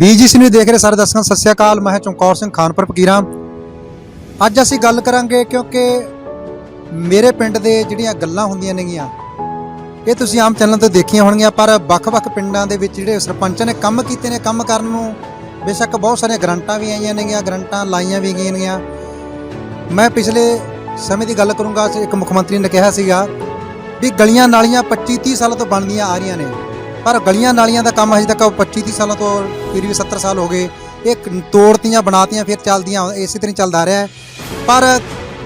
ਬੀਜੀਸੀ ਨੂੰ ਦੇਖ ਰਹੇ ਸਾਰੇ ਦਰਸ਼ਕਾਂ ਸਤਿ ਸ਼੍ਰੀ ਅਕਾਲ, ਮੈਂ ਚਮਕੌਰ ਸਿੰਘ, ਖਾਨਪੁਰ ਫਕੀਰਾਂ। ਅੱਜ ਅਸੀਂ ਗੱਲ ਕਰਾਂਗੇ ਕਿਉਂਕਿ ਮੇਰੇ ਪਿੰਡ ਦੇ ਜਿਹੜੀਆਂ ਗੱਲਾਂ ਹੁੰਦੀਆਂ ਨੇਗੀਆਂ, ਇਹ ਤੁਸੀਂ ਆਮ ਚੈਨਲ 'ਤੇ ਦੇਖੀਆਂ ਹੋਣਗੀਆਂ, ਪਰ ਵੱਖ-ਵੱਖ ਪਿੰਡਾਂ ਦੇ ਵਿੱਚ ਜਿਹੜੇ ਸਰਪੰਚਾਂ ਨੇ ਕੰਮ ਕੀਤੇ ਨੇ, ਕੰਮ ਕਰਨ ਨੂੰ ਬੇਸ਼ੱਕ ਬਹੁਤ ਸਾਰੀਆਂ ਗਰੰਟਾਂ ਵੀ ਆਈਆਂ ਨੇਗੀਆਂ, ਗਰੰਟਾਂ ਲਾਈਆਂ ਵੀ ਗਈਆਂ ਨੇਗੀਆਂ। ਮੈਂ ਪਿਛਲੇ ਸਮੇਂ ਦੀ ਗੱਲ ਕਰੂੰਗਾ, ਇੱਕ ਮੁੱਖ ਮੰਤਰੀ ਨੇ ਕਿਹਾ ਸੀਗਾ ਵੀ ਗਲੀਆਂ ਨਾਲੀਆਂ 25 30 ਸਾਲਾਂ ਤੋਂ ਬਣਦੀਆਂ ਆ ਰਹੀਆਂ ਨੇ। ਪਰ ਗਲੀਆਂ ਨਾਲੀਆਂ ਦਾ ਕੰਮ ਹਜੇ ਤੱਕ 25 30 ਸਾਲਾਂ ਤੋਂ ਫਿਰ ਵੀ 70 ਸਾਲ ਹੋ ਗਏ। ਇਹ ਤੋੜਤੀਆਂ, ਬਣਾਤੀਆਂ, ਫਿਰ ਚੱਲਦੀਆਂ, ਇਸੇ ਤਰ੍ਹਾਂ ਚੱਲਦਾ ਰਿਹਾ ਹੈ। ਪਰ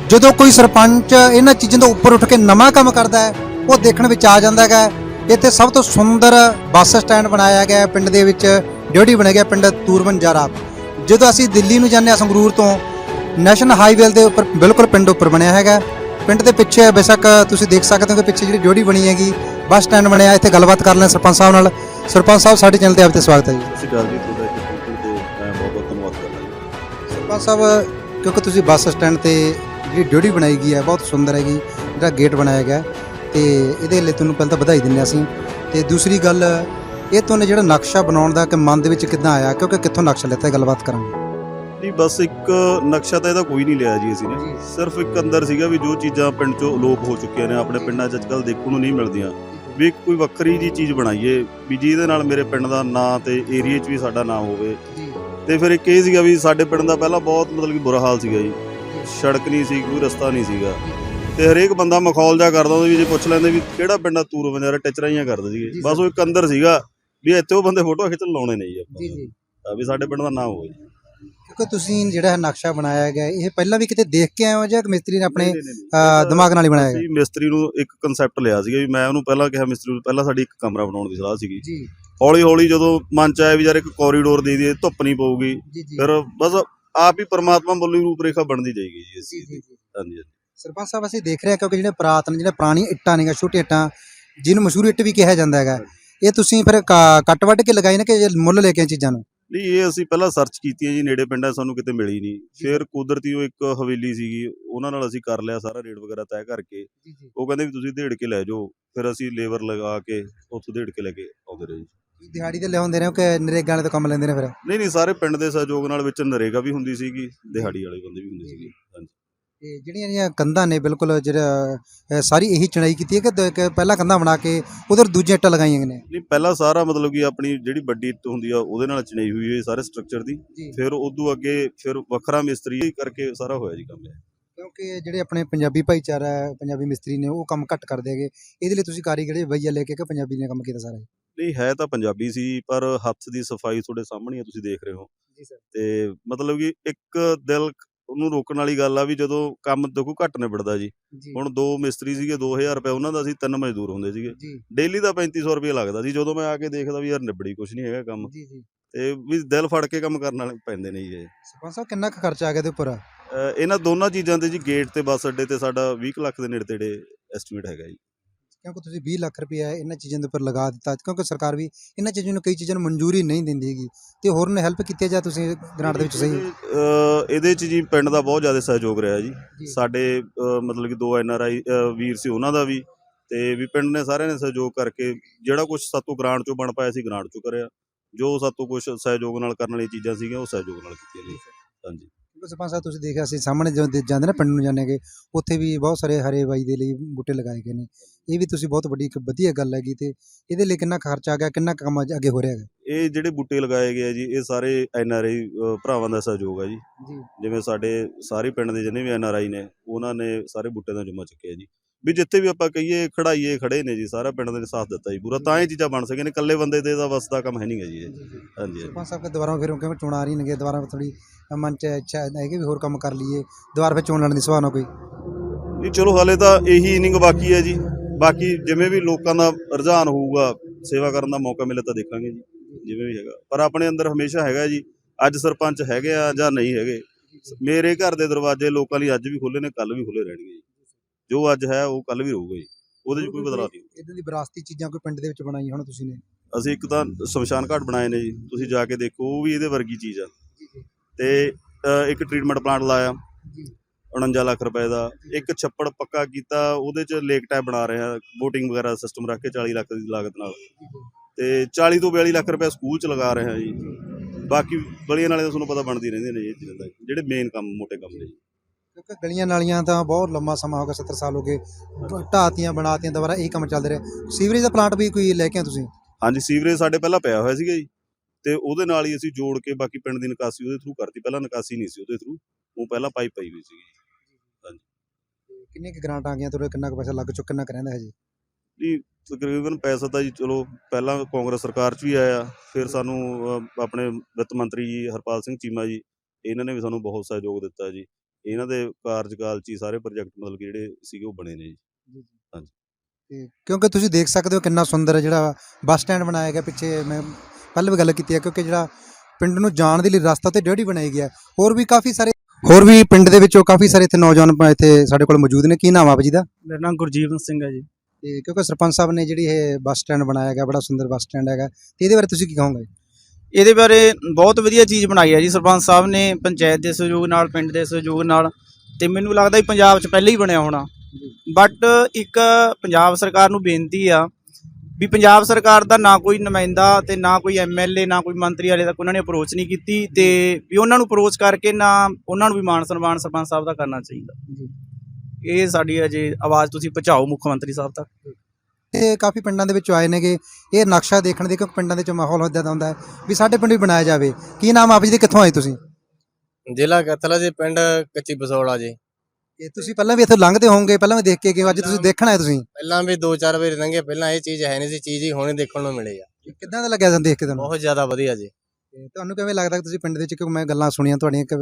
ਜਦੋਂ ਕੋਈ ਸਰਪੰਚ ਇਹਨਾਂ ਚੀਜ਼ਾਂ ਤੋਂ ਉੱਪਰ ਉੱਠ ਕੇ ਨਵਾਂ ਕੰਮ ਕਰਦਾ ਹੈ, ਉਹ ਦੇਖਣ ਵਿੱਚ ਆ ਜਾਂਦਾ ਹੈਗਾ ਇੱਥੇ ਸਭ ਤੋਂ ਸੁੰਦਰ ਬੱਸ ਸਟੈਂਡ ਬਣਾਇਆ ਗਿਆ ਪਿੰਡ ਦੇ ਵਿੱਚ, ਡਿਊਟੀ ਬਣਿਆ ਗਿਆ ਪਿੰਡ ਤੂਰਬਨ ਜਾਰਾ। ਜਦੋਂ ਅਸੀਂ ਦਿੱਲੀ ਨੂੰ ਜਾਂਦੇ ਹਾਂ ਸੰਗਰੂਰ ਤੋਂ, ਨੈਸ਼ਨਲ ਹਾਈਵੇ ਦੇ ਉੱਪਰ ਬਿਲਕੁਲ ਪਿੰਡ ਉੱਪਰ ਬਣਿਆ ਹੈਗਾ ਪਿੰਡ ਦੇ ਪਿੱਛੇ ਬੇਸ਼ੱਕ ਤੁਸੀਂ ਦੇਖ ਸਕਦੇ ਹੋ ਕਿ ਪਿੱਛੇ ਜਿਹੜੀ ਡਿਊਟੀ ਬਣੀ ਹੈਗੀ ਬੱਸ ਸਟੈਂਡ ਬਣਿਆ ਇੱਥੇ ਗੱਲਬਾਤ ਕਰ ਲੈਣ ਸਰਪੰਚ ਸਾਹਿਬ ਨਾਲ। ਸਰਪੰਚ ਸਾਹਿਬ ਸਾਡੇ ਚੈਨਲ ਤੇ ਆਪ ਤੇ ਸਵਾਗਤ ਹੈ ਜੀ। ਸਤਿ ਸ਼੍ਰੀ ਅਕਾਲ ਜੀ ਤੁਹਾਡਾ ਇੱਥੇ ਪਹੁੰਚਣ ਤੇ ਮੈਂ ਬਹੁਤ ਬਹੁਤ ਧੰਨਵਾਦ ਕਰਦਾ ਜੀ। ਸਰਪੰਚ ਸਾਹਿਬ ਕਿਉਂਕਿ ਤੁਸੀਂ ਬੱਸ ਸਟੈਂਡ ਤੇ ਜਿਹੜੀ ਡਿਊਟੀ ਬਣਾਈ ਗਈ ਹੈ ਬਹੁਤ ਸੁੰਦਰ ਹੈਗੀ ਜਿਹੜਾ ਗੇਟ ਬਣਾਇਆ ਗਿਆ ਤੇ ਇਹਦੇ ਲਈ ਤੁਹਾਨੂੰ ਪਹਿਲਾਂ ਤਾਂ ਵਧਾਈ ਦਿੰਦੇ ਅਸੀਂ। ਤੇ ਦੂਸਰੀ ਗੱਲ ਇਹ ਤੁਹਾਨੂੰ ਜਿਹੜਾ ਨਕਸ਼ਾ ਬਣਾਉਣ ਦਾ ਕਿ ਮਨ ਦੇ ਵਿੱਚ ਕਿੱਦਾਂ ਆਇਆ ਕਿਉਂਕਿ ਕਿੱਥੋਂ ਨਕਸ਼ਾ ਲਿੱਤਾ ਗੱਲਬਾਤ ਕਰਾਂਗੇ। ਨਹੀਂ ਬਸ ਇੱਕ ਨਕਸ਼ਾ ਤਾਂ ਇਹਦਾ ਕੋਈ ਨਹੀਂ ਲਿਆ ਜੀ ਅਸੀਂ ਨੇ। ਸਿਰਫ ਇੱਕ ਅੰਦਰ ਸੀਗਾ ਵੀ ਜੋ ਚੀਜ਼ਾਂ ਪਿੰਡ 'ਚੋਂ ਅਲੋਪ ਹੋ ਚੁੱਕੀਆਂ ਨੇ ਆਪਣੇ ਪਿੰਡਾਂ 'ਚ ਅੱਜਕੱਲ ਦੇਖਣ ਨੂੰ ਨਹੀਂ ਮਿਲਦੀਆਂ। ਵੀ ਕੋਈ ਵੱਖਰੀ ਜੀ ਚੀਜ਼ ਬਣਾਈਏ ਵੀ ਜਿਹਦੇ ਨਾਲ ਮੇਰੇ ਪਿੰਡ ਦਾ ਨਾਂ ਤੇ ਏਰੀਆ 'ਚ ਵੀ ਸਾਡਾ ਨਾਂ ਹੋਵੇ। ਜੀ। ਤੇ ਫਿਰ ਇੱਕ ਇਹ ਸੀਗਾ ਵੀ ਸਾਡੇ ਪਿੰਡ ਦਾ ਪਹਿਲਾਂ ਬਹੁਤ ਮਤਲਬ ਕਿ ਬੁਰਾ ਹਾਲ ਸੀਗਾ ਜੀ। ਸੜਕ ਨਹੀਂ ਸੀ ਕੋਈ ਰਸਤਾ ਨਹੀਂ ਸੀਗਾ। ਤੇ ਹਰੇਕ ਬੰਦਾ ਮਖੌਲ ਜਾ ਕਰਦਾ ਹੁੰਦਾ ਵੀ ਜੇ ਪੁੱਛ ਲੈਂਦੇ ਵੀ ਕਿਹੜਾ ਪਿੰਡ ਆ ਤੂਰ ਬੰਜਾਰਾ ਟਿਚਰਾਈਆਂ ਕਰਦੇ ਜੀ ਸੀਗੇ। ਬਸ ਉਹ ਇੱਕ ਅੰਦਰ ਸੀਗਾ ਵੀ ਇੱਥੇ ਉਹ ਬੰਦੇ ਫੋਟੋ ਖਿੱਚਣ ਲਾਉਣੇ ਨਹੀਂ ਜੀ ਜੀ ਆਪਾਂ। ਜੀ ਤਾਂ ਵੀ ਸਾਡੇ ਪਿੰਡ ਦਾ ਨਾਂ ਹੋਵੇ ਕਿਉਂਕਿ ਤੁਸੀਂ ਜਿਹੜਾ ਨਕਸ਼ਾ ਬਣਾਇਆ ਗਿਆ ਹੈ, ਇਹ ਪਹਿਲਾਂ ਵੀ ਕਿਤੇ ਦੇਖ ਕੇ ਆਏ ਹੋ ਜਾਂ ਮਿਸਤਰੀ ਨੇ ਆਪਣੇ ਦਿਮਾਗ ਨਾਲ ਹੀ ਬਣਾਇਆ ਗਿਆ? ਅਸੀਂ ਮਿਸਤਰੀ ਨੂੰ ਇੱਕ ਕਨਸੈਪਟ ਲਿਆ ਸੀਗਾ ਵੀ ਮੈਂ ਉਹਨੂੰ ਪਹਿਲਾਂ ਕਿਹਾ ਮਿਸਤਰੀ ਨੂੰ ਪਹਿਲਾਂ ਸਾਡੀ ਇੱਕ ਕਮਰਾ ਬਣਾਉਣ ਦੀ ਸਲਾਹ ਸੀਗੀ। ਜੀ। ਹੌਲੀ ਹੌਲੀ ਜਦੋਂ ਮਨ ਚ ਆਇਆ ਵੀ ਯਾਰ ਇੱਕ ਕੋਰੀਡੋਰ ਦੇ ਦਈਏ ਧੁੱਪ ਨਹੀਂ ਪਊਗੀ ਫਿਰ ਬਸ ਆਪ ਹੀ ਪਰਮਾਤਮਾ ਵੱਲੋਂ ਹੀ ਰੂਪਰੇਖਾ ਬਣਦੀ ਜਾਏਗੀ ਜੀ ਜੀ ਹਾਂਜੀ ਹਾਂਜੀ। ਸਰਪੰਚ ਸਾਹਿਬ ਅਸੀਂ ਦੇਖ ਰਹੇ ਹਾਂ ਕਿਉਂਕਿ ਜਿਹੜੇ ਪੁਰਾਤਨ ਜਿਹੜੇ ਪੁਰਾਣੀ ਇੱਟਾਂ ਨੇਗਾ ਛੋਟੀਆਂ ਇੱਟਾਂ ਜਿਹਨੂੰ ਮਸ਼ਹੂਰ ਇੱਟ ਵੀ ਕਿਹਾ ਜਾਂਦਾ ਹੈਗਾ ਇਹ ਤੁਸੀਂ ਫਿਰ ਕੱਟ ਵੱਢ ਕੇ ਲਗਾਈ ਨੇ ਕਿ ਮੁੱਲ ਲੈ ਕੇ ਚੀਜ਼ਾਂ ਨੂੰ? ਨਹੀਂ ਇਹ ਅਸੀਂ ਪਹਿਲਾਂ ਸਰਚ ਕੀਤੀਆਂ ਜੀ ਨੇੜੇ ਪਿੰਡਾਂ ਸਾਨੂੰ ਕਿਤੇ ਮਿਲੀ ਨਹੀਂ। ਫਿਰ ਕੁਦਰਤੀ ਉਹ ਇੱਕ ਹਵੇਲੀ ਸੀਗੀ ਉਹਨਾਂ ਨਾਲ ਅਸੀਂ ਕਰ ਲਿਆ ਸਾਰਾ ਰੇਟ ਵਗੈਰਾ ਤੈਅ ਕਰਕੇ। ਉਹ ਕਹਿੰਦੇ ਵੀ ਤੁਸੀਂ ਢੇੜ ਕੇ ਲੈ ਜਾਓ ਫਿਰ ਅਸੀਂ ਲੇਬਰ ਲਗਾ ਕੇ ਉੱਥੋਂ ਢੇੜ ਕੇ ਲੈ ਕੇ ਆਉਂਦੇ ਰਹੇ ਜੀ। ਦਿਹਾੜੀ ਤੇ ਲਿਆਉਂਦੇ ਨੇ ਕਿ ਨਰੇਗਾ ਵਾਲੇ ਤੋਂ ਕੰਮ ਲੈਂਦੇ ਨੇ ਫਿਰ? ਨਹੀਂ ਨਹੀਂ ਸਾਰੇ ਪਿੰਡ ਦੇ ਸਹਿਯੋਗ ਨਾਲ ਵਿੱਚ ਨਰੇਗਾ ਵੀ ਹੁੰਦੀ ਸੀਗੀ ਦਿਹਾੜੀ ਵਾਲੇ ਬੰਦੇ ਵੀ ਹੁੰਦੇ ਸੀਗੇ। ਤੇ ਜਿਹੜੀਆਂ ਜਿਹੜੀਆਂ ਕੰਧਾਂ ਨੇ ਬਿਲਕੁਲ ਜਿਹੜਾ ਸਾਰੀ ਇਹੀ ਚਣਾਈ ਕੀਤੀ ਹੈ ਕਿ ਦ- ਕਿ ਪਹਿਲਾਂ ਕੰਧਾਂ ਬਣਾ ਕੇ ਉਧਰ ਦੂਜੀਆਂ ਇੱਟਾਂ ਲਗਾਈਆਂ ਨੇ? ਨਹੀਂ ਪਹਿਲਾਂ ਸਾਰਾ ਮਤਲਬ ਕਿ ਆਪਣੀ ਜਿਹੜੀ ਵੱਡੀ ਇੱਟ ਹੁੰਦੀ ਆ ਉਹਦੇ ਨਾਲ ਚਣਾਈ ਹੋਈ ਹੈ ਸਾਰੇ ਸਟਰਕਚਰ ਦੀ। ਜੀ। ਫਿਰ ਉਦੋਂ ਅੱਗੇ ਫਿਰ ਵੱਖਰਾ ਮਿਸਤਰੀ ਕਰਕੇ ਸਾਰਾ ਹੋਇਆ ਜੀ ਕੰਮ ਇਹ। ਕਿਉਂਕਿ ਜਿਹੜੇ ਆਪਣੇ ਪੰਜਾਬੀ ਭਾਈਚਾਰਾ ਹੈ ਪੰਜਾਬੀ ਮਿਸਤਰੀ ਨੇ ਉਹ ਕੰਮ ਘੱਟ ਕਰਦੇ ਹੈਗੇ। ਇਹਦੇ ਲਈ ਤੁਸੀਂ ਕਾਰੀਗਰ ਜਿਹੜੇ ਵਈਆ ਲੈ ਕੇ ਕਿ ਪੰਜਾਬੀ ਨੇ ਕੰਮ ਕੀਤਾ ਸਾਰਾ ਇਹ? ਨਹੀਂ ਹੈ ਤਾਂ ਪੰਜਾਬੀ ਸੀ ਪਰ ਹੱਥ ਦੀ ਸਫ਼ਾਈ ਤੁਹਾਡੇ ਸਾਹਮਣੇ ਆ ਤੁਸੀਂ ਦੇਖ ਰਹੇ ਹੋ। ਜੀ ਸਰ। ਤੇ ਮਤਲਬ ਕਿ ਇੱਕ ਦਿਲ ਉਹਨੂੰ ਰੋਕਣ ਵਾਲੀ ਗੱਲ ਆ ਵੀ ਜਦੋਂ ਕੰਮ ਦੇਖੋ ਘੱਟ ਨਿਬੜਦਾ ਜੀ। ਹੁਣ ਦੋ ਮਿਸਤਰੀ ਸੀਗੇ 2000 ਰੁਪਏ ਉਹਨਾਂ ਦਾ ਸੀ ਤਿੰਨ ਮਜ਼ਦੂਰ ਹੁੰਦੇ ਸੀਗੇ। ਡੇਲੀ ਦਾ 3500 ਰੁਪਏ ਲੱਗਦਾ ਸੀ ਜਦੋਂ ਮੈਂ ਆ ਕੇ ਦੇਖਦਾ ਵੀ ਯਾਰ ਨਿਬੜੀ ਕੁਛ ਨਹੀਂ ਹੈਗਾ ਕੰਮ। ਤੇ ਵੀ ਦਿਲ ਫੜ ਕੇ ਕੰਮ ਕਰਨ ਵਾਲੇ ਪੈਂਦੇ ਨੇ ਜੀ ਇਹ। ਸਰਪੰਚ ਸਾਹਿਬ ਕਿੰਨਾ ਕੁ ਖਰਚਾ ਆ ਗਿਆ ਇਹਦੇ ਉੱਪਰ? ਇਹਨਾਂ ਦੋਨਾਂ ਚੀਜ਼ਾਂ ਤੇ ਜੀ ਗੇਟ ਤੇ ਬੱਸ ਅੱਡੇ ਤੇ ਸਾਡਾ 20 ਕੁ ਲੱਖ ਦੇ ਨੇੜੇ ਤੇੜੇ ਐਸਟੀਮੇਟ ਹੈਗਾ ਜੀ। ਕਿਉਂਕਿ ਤੁਸੀਂ 20 ਲੱਖ ਰੁਪਏ ਇਹਨਾਂ ਚੀਜ਼ਾਂ ਦੇ ਉੱਪਰ ਲਗਾ ਦਿੱਤਾ ਕਿਉਂਕਿ ਸਰਕਾਰ ਵੀ ਇਹਨਾਂ ਚੀਜ਼ਾਂ ਨੂੰ ਕਈ ਚੀਜ਼ਾਂ ਨੂੰ ਮਨਜ਼ੂਰੀ ਨਹੀਂ ਦਿੰਦੀ ਹੈਗੀ। ਤੇ ਹੋਰ ਨੇ ਹੈਲਪ ਕੀਤੀ ਜਾਂ ਤੁਸੀਂ ਗ੍ਰਾਂਟ ਦੇ ਵਿੱਚ ਸਹੀ? ਅਹ ਇਹਦੇ ਚ ਜੀ ਪਿੰਡ ਦਾ ਬਹੁਤ ਜ਼ਿਆਦਾ ਸਹਿਯੋਗ ਰਿਹਾ ਜੀ। ਸਾਡੇ ਅਹ ਮਤਲਬ ਕਿ ਦੋ ਐਨ ਆਰ ਆਈ ਵੀਰ ਸੀ ਉਹਨਾਂ ਦਾ ਵੀ ਤੇ ਵੀ ਪਿੰਡ ਨੇ ਸਾਰਿਆਂ ਨੇ ਸਹਿਯੋਗ ਕਰਕੇ ਜਿਹੜਾ ਕੁਝ ਸਾਤੋਂ ਗ੍ਰਾਂਟ ਚੋਂ ਬਣ ਪਾਇਆ ਸੀ ਗ੍ਰਾਂਟ ਚੋਂ ਕਰਿਆ। ਜੋ ਸਾਤੋਂ ਕੁਝ ਸਹਿਯੋਗ ਨਾਲ ਕਰਨ ਵਾਲੀਆਂ ਚੀਜ਼ਾਂ ਸੀਗੀਆਂ ਉਹ ਸਹਿਯੋਗ ਨਾਲ ਕੀਤੀਆਂ ਜੀ ਹਾਂਜੀ। ਸਰਪੰਚ ਸਾਹਿਬ ਤੁਸੀਂ ਦੇਖਿਆ ਸੀ ਸਾਹਮਣੇ ਜਦੋਂ ਜਾਂਦੇ ਨਾ ਪਿੰਡ ਨੂੰ ਜਾਂਦੇਗੇ ਉੱਥੇ ਵੀ ਬਹੁਤ ਸਾਰੇ ਹਰੇ ਬਾਈ ਦੇ ਲਈ ਬੂਟੇ ਲਗਾਏ ਗਏ ਨੇ। ਇਹ ਵੀ ਤੁਸੀਂ ਬਹੁਤ ਵੱਡੀ ਇੱਕ ਵਧੀਆ ਗੱਲ ਹੈਗੀ ਤੇ ਇਹਦੇ ਲਈ ਕਿੰਨਾ ਖਰਚਾ ਆ ਗਿਆ ਕਿੰਨਾ ਕੰਮ ਅੱਗੇ ਹੋ ਰਿਹਾ ਹੈਗਾ? ਇਹ ਜਿਹੜੇ ਬੂਟੇ ਲਗਾਏ ਗਏ ਆ ਜੀ ਇਹ ਸਾਰੇ ਐਨ ਆਰ ਆਈ ਭਰਾਵਾਂ ਦਾ ਸਹਿਯੋਗ ਹੈ ਜੀ। ਜੀ। ਜਿਵੇਂ ਸਾਡੇ ਸਾਰੇ ਪਿੰਡ ਦੇ ਜਿੰਨੇ ਵੀ ਐਨ ਆਰ ਆਈ ਨੇ ਉਹਨਾਂ ਨੇ ਸਾਰੇ ਬੂਟੇ ਦਾ ਜੁਮਾ ਚੁੱਕਿਆ ਜੀ। ਵੀ ਜਿੱਥੇ ਵੀ ਆਪਾਂ ਕਹੀਏ ਖੜਾਈਏ ਖੜੇ ਨੇ ਜੀ ਸਾਰਾ ਪਿੰਡ ਦੇ ਨੇ ਸਾਥ ਦਿੱਤਾ ਜੀ ਪੂਰਾ ਤਾਂ ਇਹ ਚੀਜ਼ਾਂ ਬਣ ਸਕੇ ਨੇ ਇਕੱਲੇ ਬੰਦੇ ਦੇ ਦਾ ਬਸ ਦਾ ਕੰਮ ਹੈ ਨਹੀਂਗਾ ਜੀ ਇਹ। ਹਾਂਜੀ ਸਰਪੰਚ ਸਾਹਿਬ ਕੇ ਦੁਬਾਰਾ ਫਿਰ ਕਿਉਂਕਿ ਚੋਣ ਆ ਰਹੀ ਨੇਗੇ ਦੁਬਾਰਾ ਥੋੜੀ ਮਨ ਚ ਇੱਛਾ ਹੈਗੀ ਵੀ ਹੋਰ ਕੰਮ ਕਰ ਲਈਏ ਦੁਬਾਰਾ ਫਿਰ ਚੋਣ ਲੜਨ ਦੀ ਸੁਭਾਵਨਾ ਕੋਈ। ਨਹੀਂ ਚਲੋ ਹਾਲੇ ਤਾਂ ਇਹੀ ਇਨਿੰਗ ਬਾਕੀ ਹੈ ਜੀ। ਬਾਕੀ ਜਿਵੇਂ ਵੀ ਲੋਕਾਂ ਦਾ ਰੁਝਾਨ ਹੋਊਗਾ ਸੇਵਾ ਕਰਨ ਦਾ ਮੌਕਾ ਮਿਲੇ ਤਾਂ ਦੇਖਾਂਗੇ ਜੀ ਜਿਵੇਂ ਵੀ ਹੈਗਾ। ਪਰ ਆਪਣੇ ਅੰਦਰ ਹਮੇਸ਼ਾ ਹੈਗਾ ਜੀ ਅੱਜ ਸਰਪੰਚ ਹੈਗੇ ਆ ਜਾਂ ਨਹੀਂ ਹੈਗੇ ਮੇਰੇ ਘਰ ਦੇ ਦਰਵਾਜ਼ੇ ਲੋਕਾਂ ਲਈ ਅੱਜ ਵੀ ਖੁੱਲੇ ਨੇ ਕੱਲ ਵੀ ਖੁੱਲੇ ਰਹਿਣਗੇ ਜੀ ਅੱਜ ਹੈ ਉਹ ਕੱਲ ਵੀ ਰਹੂਗਾ ਜੀ। ਉਹਦੇ 'ਚ ਕੋਈ ਬਦਲਾਅ ਨਹੀਂ ਇਦਾਂ ਦੀ ਵਿਰਾਸਤੀ ਚੀਜ਼ਾਂ ਕੋਈ ਪਿੰਡ ਦੇ ਵਿੱਚ ਬਣਾਈ ਹੁਣ ਤੁਸੀਂ ਨੇ? ਅਸੀਂ ਇੱਕ ਤਾਂ ਸ਼ਮਸ਼ਾਨ ਘਾਟ ਬਣਾਏ ਨੇ ਜੀ। ਤੁਸੀਂ ਜਾ ਕੇ ਦੇਖੋ ਉਹ ਵੀ ਇਹਦੇ ਵਰਗੀ ਚੀਜ਼ ਆ। ਤੇ ਇੱਕ ਟ੍ਰੀਟਮੈਂਟ ਪਲਾਂਟ ਲਾਇਆ। ਜੀ। 49 ਲੱਖ ਰੁਪਏ ਦਾ। ਇੱਕ ਛੱਪੜ ਪੱਕਾ ਕੀਤਾ। ਉਹਦੇ 'ਚ ਲੇਕ ਟੈਪ ਬਣਾ ਰਹੇ। ਆ ਬੋਟਿੰਗ ਵਗੈਰਾ ਸਿਸਟਮ ਰੱਖ ਕੇ 40 ਲੱਖ ਦੀ ਲਾਗਤ ਨਾਲ। ਤੇ 40 ਤੋਂ 42 ਲੱਖ ਰੁਪਏ ਸਕੂਲ 'ਚ ਲਗਾ ਰਹੇ ਆ ਜੀ ਬਾਕੀ ਗਲੀਆਂ ਨਾਲੇ ਤੁਹਾਨੂੰ ਪਤਾ ਬਣਦੀ ਰਹਿੰਦੀਆਂ ਨੇ ਇਹ ਚੀਜ਼ਾਂ ਦਾ ਜਿਹੜੇ ਮੇਨ ਕੰਮ ਮੋٹے ਕੰਮ ਨੇ ਜੀ। ਕਿਉਂਕਿ ਗਲੀਆਂ ਨਾਲੀਆਂ ਤਾਂ ਬਹੁਤ ਲੰਮਾ ਸਮਾਂ ਹੋ ਗਿਆ 70 ਸਾਲ ਹੋ ਗਏ। ਢਾਹਤੀਆਂ ਬਣਾਤੀਆਂ ਦੁਬਾਰਾ ਇਹੀ ਕੰਮ ਚੱਲਦੇ ਰਿਹਾ। ਸੀਵਰੇਜ ਦਾ ਪਲਾਂਟ ਵੀ ਕੋਈ ਲੈ ਕੇ ਆਏ ਤੁਸੀਂ? ਹਾਂਜੀ ਸੀਵਰੇਜ ਸਾਡੇ ਪਹਿਲਾਂ ਪਿਆ ਹੋਇਆ ਸੀਗਾ ਜੀ। ਤੇ ਉਹਦੇ ਨਾਲ ਹੀ ਅਸੀਂ ਜੋੜ ਕੇ ਬਾਕੀ ਪਿੰਡ ਦੀ ਨਿਕਾਸੀ ਉਹਦੇ ਥਰੂ ਕਰਤੀ। ਪਹਿਲਾਂ ਨਿਕਾਸੀ ਨਹੀਂ ਸੀ ਉਹਦੇ ਥਰੂ ਉਹ ਪਹਿਲਾਂ ਪਾਈਪ ਪਈ ਹੋਈ ਸੀਗੀ। ਕਿੰਨੀਆਂ ਕਿ ਗ੍ਰਾਂਟ ਆ ਗਈਆਂ? ਤੁਹਾਡੇ ਕਿੰਨਾ ਕੁ ਪੈਸਾ ਲੱਗ ਚੁੱਕਾ ਕਿੰਨਾ ਕੁ ਰਹਿੰਦਾ ਹੈ ਜੀ ਜੀ ਤਕਰੀਬਨ ਪੈਸਾ ਤਾਂ ਜੀ ਚਲੋ ਪਹਿਲਾਂ ਕਾਂਗਰਸ ਸਰਕਾਰ 'ਚ ਵੀ ਆਇਆ। ਫਿਰ ਸਾਨੂੰ ਆਪਣੇ ਵਿੱਤ ਮੰਤਰੀ ਜੀ ਹਰਪਾਲ ਸਿੰਘ ਚੀਮਾ ਜੀ ਇਹਨਾਂ ਨੇ ਵੀ ਸਾਨੂੰ ਬਹੁਤ ਸਹਿਯੋਗ ਦਿੱਤਾ ਜੀ। ਇਹਨਾਂ ਦੇ ਕਾਰਜਕਾਲ 'ਚ ਹੀ ਸਾਰੇ ਪ੍ਰੋਜੈਕਟ ਮਤਲਬ ਕਿ ਜਿਹੜੇ ਸੀਗੇ ਉਹ ਬਣੇ ਨੇ ਜੀ। ਤੇ ਕਿਉਂਕਿ ਤੁਸੀਂ ਦੇਖ ਸਕਦੇ ਹੋ ਕਿੰਨਾ ਸੁੰਦਰ ਹੈ ਜਿਹੜਾ ਬੱਸ ਸਟੈਂਡ ਬਣਾਇਆ ਗਿਆ ਪਿੱਛੇ ਮੈਂ ਪਹਿਲਾਂ ਵੀ ਗੱਲ ਕੀਤੀ ਹੈ ਕਿਉਂਕਿ ਜਿਹੜਾ ਪਿੰਡ ਨੂੰ ਜਾਣ ਦੇ ਲਈ ਰਸਤਾ ਤੇ ਡੇਢੀ ਬਣਾਈ ਗਿਆ ਹੋਰ ਵੀ ਕਾਫੀ ਸਾਰੇ ਹੋਰ ਵੀ ਪਿੰਡ ਦੇ ਵਿੱਚੋਂ ਕਾਫੀ ਸਾਰੇ ਇੱਥੇ ਨੌਜਵਾਨ ਪ- ਇੱਥੇ ਸਾਡੇ ਕੋਲ ਮੌਜੂਦ ਨੇ। ਕੀ ਨਾਮ ਆ ਜੀ ਦਾ? ਮੇਰਾ ਨਾਮ ਗੁਰਜੀਵਨ ਸਿੰਘ ਹੈ ਜੀ। ਤੇ ਕਿਉਂਕਿ ਸਰਪੰਚ ਸਾਹਿਬ ਨੇ ਜਿਹੜੀ ਇਹ ਬੱਸ ਸਟੈਂਡ ਬਣਾਇਆ ਗਿਆ ਬੜਾ ਸੁੰਦਰ ਬੱਸ ਸਟੈਂਡ ਹੈਗਾ ਤੇ ਇਹਦੇ ਬਾਰੇ ਤੁਸੀਂ ਕੀ ਕਹੋਗੇ? ਇਹਦੇ ਬਾਰੇ ਬਹੁਤ ਵਧੀਆ ਚੀਜ਼ ਬਣਾਈ ਹੈ ਜੀ। ਸਰਪੰਚ ਸਾਹਿਬ ਨੇ ਪੰਚਾਇਤ ਦੇ ਸਹਿਯੋਗ ਨਾਲ ਪਿੰਡ ਦੇ ਸਹਿਯੋਗ ਨਾਲ ਤੇ ਮੈਨੂੰ ਲੱਗਦਾ ਹੀ ਪੰਜਾਬ 'ਚ ਪਹਿਲਾਂ ਹੀ ਬਣਿਆ ਹੋਣਾ। ਬਟ ਇੱਕ ਪੰਜਾਬ ਸਰਕਾਰ ਨੂੰ ਬੇਨਤੀ ਆ ਵੀ ਪੰਜਾਬ ਸਰਕਾਰ ਦਾ ਨਾ ਕੋਈ ਨੁਮਾਇੰਦਾ ਤੇ ਨਾ ਕੋਈ ਐਮਐਲਏ ਨਾ ਕੋਈ ਮੰਤਰੀ ਵਾਲੇ ਤੱਕ ਉਹਨਾਂ ਨੇ ਅਪਰੋਚ ਨਹੀਂ ਕੀਤੀ ਤੇ ਵੀ ਉਹਨਾਂ ਨੂੰ ਅਪਰੋਚ ਕਰਕੇ ਨਾ ਉਹਨਾਂ ਨੂੰ ਵੀ ਮਾਣ ਸਨਮਾਨ ਸਰਪੰਚ ਸਾਹਿਬ ਦਾ ਕਰਨਾ ਚਾਹੀਦਾ। ਇਹ ਸਾਡੀ ਅਜੇ ਆਵਾਜ਼ ਤੁਸੀਂ ਪਹੁੰਚਾਓ ਮੁੱਖ ਮੰਤਰੀ ਸਾਹਿਬ ਤੱਕ। ਤੇ ਕਾਫੀ ਪਿੰਡਾਂ ਦੇ ਵਿੱਚੋਂ ਆਏ ਨੇਗੇ। ਇਹ ਨਕਸ਼ਾ ਦੇਖਣ ਦੇ ਕਿਉਂਕਿ ਪਿੰਡਾਂ ਦੇ ਵਿੱਚ ਮਾਹੌਲ ਇਦਾਂ ਦਾ ਹੁੰਦਾ ਹੈ ਵੀ ਸਾਡੇ ਪਿੰਡ ਵੀ ਬਣਾਇਆ ਜਾਵੇ। ਕੀ ਨਾਮ ਆਪ ਜੀ? ਦੇ ਕਿੱਥੋਂ ਆਏ ਤੁਸੀਂ? ਜ਼ਿਲ੍ਹਾ ਕਤਲਾ ਜੀ ਪਿੰਡ ਕੱਚੀ ਬਸੋਲਾ ਜੀ। ਇਹ ਤੁਸੀਂ ਪਹਿਲਾਂ ਵੀ ਇੱਥੇ ਲੰਘਦੇ ਹੋਵੋਗੇ? ਪਹਿਲਾਂ ਵੀ ਦੇਖ ਕੇ ਗਏ ਅੱਜ ਤੁਸੀਂ ਦੇਖਣ ਆਏ ਤੁਸੀਂ? ਪਹਿਲਾਂ ਵੀ ਦੋ ਚਾਰ ਵਾਰੀ ਲੰਘੇ। ਪਹਿਲਾਂ ਇਹ ਚੀਜ਼ ਹੈ ਨਹੀਂ ਸੀ ਚੀਜ਼ ਹੀ ਹੁਣੇ ਦੇਖਣ ਨੂੰ ਮਿਲੀ ਆ। ਕਿੱਦਾਂ ਦਾ ਲੱਗਿਆ ਤੁਹਾਨੂੰ ਦੇਖ ਕੇ ਤੁਹਾਨੂੰ? ਬਹੁਤ ਜ਼ਿਆਦਾ ਵਧੀਆ ਜੀ। ਤੁਹਾਨੂੰ ਕਿਵੇਂ ਲੱਗਦਾ ਕਿ ਤੁਸੀਂ ਪਿੰਡ ਦੇ ਵਿੱਚ ਕਿਉਂਕਿ ਮੈਂ ਗੱਲਾਂ ਸੁਣੀਆਂ ਤੁਹਾਡੀਆਂ ਕਿ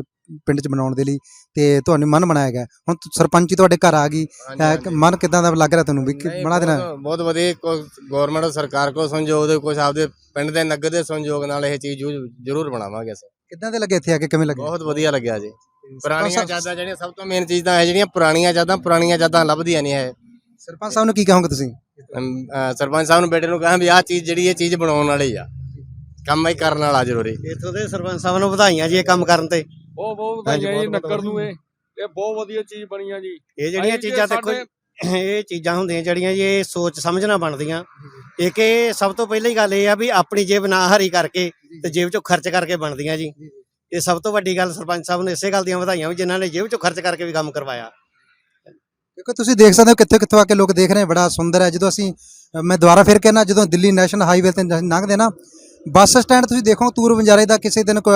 ਪਿੰਡ 'ਚ ਬਣਾਉਣ ਦੇ ਲਈ ਤੇ ਤੁਹਾਨੂੰ ਮਨ ਬਣਾਇਆ ਗਿਆ? ਹੁਣ ਸਰਪੰਚੀ ਤੁਹਾਡੇ ਘਰ ਆ ਗਈ। ਮਨ ਕਿਦਾਂ ਦਾ ਲੱਗ ਰਿਹਾ ਤੁਹਾਨੂੰ ਵੀ? ਬਣਾ ਦੇਣਾ। ਬਹੁਤ- ਵਧੀਆ ਗਵਰਨਮੈਂਟ ਸਰਕਾਰ ਕੋ ਸੰਯੋਗ ਦੇ ਕੁਝ ਆਪਦੇ ਪਿੰਡ ਦੇ ਨਗਰ ਦੇ ਸੰਯੋਗ ਨਾਲ ਇਹ ਚੀਜ਼ ਜ਼ਰੂਰ- ਬਣਾਵਾਂਗੇ ਅਸੀਂ। ਕਿੱਦਾਂ ਦੇ ਲੱਗੇ ਇੱਥੇ ਆ ਕੇ? ਕਿਵੇਂ ਲੱਗੇ? ਬਹੁਤ ਵਧੀਆ ਲੱਗਿਆ ਜੀ। ਪੁਰਾਣੀਆਂ ਯਾਦਾਂ ਜਿਹੜੀਆਂ ਸਭ ਤੋਂ ਮੇਨ ਚੀਜ਼ ਤਾਂ ਹੈ ਜਿਹੜੀਆਂ ਪੁਰਾਣੀਆਂ ਯਾਦਾਂ ਪੁਰਾਣੀਆਂ ਯਾਦਾਂ ਲੱਭਦੀਆਂ ਨਹੀਂ ਹੈ ਸਰਪੰਚ ਸਾਹਿਬ ਨੂੰ ਕੀ ਕਹੋਗੇ ਤੁਸੀਂ? ਸਰਪੰਚ ਸਾਹਿਬ ਨੂੰ ਬੇਟੇ ਨੂੰ ਕਹਾਂ ਵੀ ਆਹ ਚੀਜ਼ ਜਿਹੜੀ ਇਹ ਚੀਜ਼ ਬਣਾਉਣ ਵਾਲੀ ਆ। ਕੰਮ ਹੀ ਕਰਨ ਵਾਲਾ ਜ਼ਰੂਰੀ। ਇੱਥੋਂ ਦੇ ਸਰਪੰਚ ਸਾਹਿਬ ਨੂੰ ਵਧਾਈਆਂ ਜੀ ਇਹ ਕੰਮ ਕਰਨ ਤੇ। ਬਹੁਤ ਬਹੁਤ ਵਧਾਈਆਂ ਜੀ ਨੱਕਰ ਨੂੰ ਇਹ। ਇਹ ਬਹੁਤ ਵਧੀਆ ਚੀਜ਼ ਬਣੀ ਆ ਜੀ। ਇਹ ਜਿਹੜੀਆਂ ਚੀਜ਼ਾਂ ਦੇਖੋ ਇਹ ਚੀਜ਼ਾਂ ਹੁੰਦੀਆਂ ਜਿਹੜੀਆਂ ਜੀ ਇਹ ਸੋਚ ਸਮਝਣਾ ਬਣਦੀਆਂ। ਇੱਕ ਇਹ ਸਭ ਤੋਂ ਪਹਿਲੀ ਗੱਲ ਇਹ ਆ ਵੀ ਆਪਣੀ ਜੇਬ ਨਾ ਹਰੀ ਕਰਕੇ ਤੇ ਜੇਬ ਚੋਂ ਖਰਚ ਕਰਕੇ ਬਣਦੀਆਂ ਜੀ। ਇਹ ਸਭ ਤੋਂ ਵੱਡੀ ਗੱਲ ਸਰਪੰਚ ਸਾਹਿਬ ਨੂੰ ਇਸੇ ਗੱਲ ਦੀਆਂ ਵਧਾਈਆਂ ਵੀ ਜਿਨ੍ਹਾਂ ਨੇ ਜੇਬ ਚੋਂ ਖਰਚ ਕਰਕੇ ਵੀ ਕੰਮ ਕਰਵਾਇਆ। ਕਿਉਂਕਿ ਤੁਸੀਂ ਦੇਖ ਸਕਦੇ ਹੋ ਕਿੱਥੇ ਕਿੱਥੋਂ ਆ ਕੇ ਲੋਕ ਦੇਖ ਰਹੇ ਬੜਾ ਸੁੰਦਰ ਹੈ। ਜਦੋਂ ਅਸੀਂ ਮੈਂ ਦੁਬਾਰਾ ਫਿਰ ਕਹਿਣਾ ਜਦੋਂ ਦਿੱਲੀ ਨੈਸ਼ਨਲ ਹਾਈਵੇ ਤੇ ਲੰਘਦੇ ਨਾ ਬੱਸ ਸਟੈਂਡ ਤੁਸੀਂ ਦੇਖੋ ਤੂਰ ਬੰਜਾਰੇ ਦਾ ਕਿਸੇ ਦਿਨ ਕੋਈ,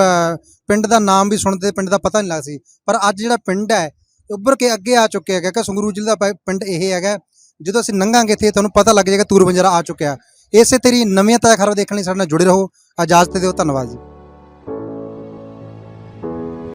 ਪਿੰਡ ਦਾ ਨਾਮ ਵੀ ਸੁਣਦੇ ਪਿੰਡ ਦਾ ਪਤਾ ਨਹੀਂ ਲੱਗਦਾ ਸੀ। ਪਰ ਅੱਜ ਜਿਹੜਾ ਪਿੰਡ ਹੈ ਉੱਭਰ ਕੇ ਅੱਗੇ ਆ ਚੁੱਕਿਆ ਹੈਗਾ ਕਿ ਸੰਗਰੂਰ ਜ਼ਿਲ੍ਹੇ ਦਾ ਪ- ਪਿੰਡ ਇਹ ਹੈਗਾ। ਜਦੋਂ ਅਸੀਂ ਲੰਘਾਂਗੇ ਇੱਥੇ ਤੁਹਾਨੂੰ ਪਤਾ ਲੱਗ ਜਾਏਗਾ ਤੂਰ ਬੰਜਾਰਾ ਆ ਚੁੱਕਿਆ। ਇਸੇ ਤੇਰੀ ਨਵੀਆਂ ਤਾਜ਼ਾ ਖਬਰ ਦੇਖਣ ਲਈ ਸਾਡੇ ਨਾਲ ਜੁੜੇ ਰਹੋ। ਆਜ਼ਾਦ 'ਤੇ ਦਿਓ ਧੰਨਵਾਦ ਜੀ।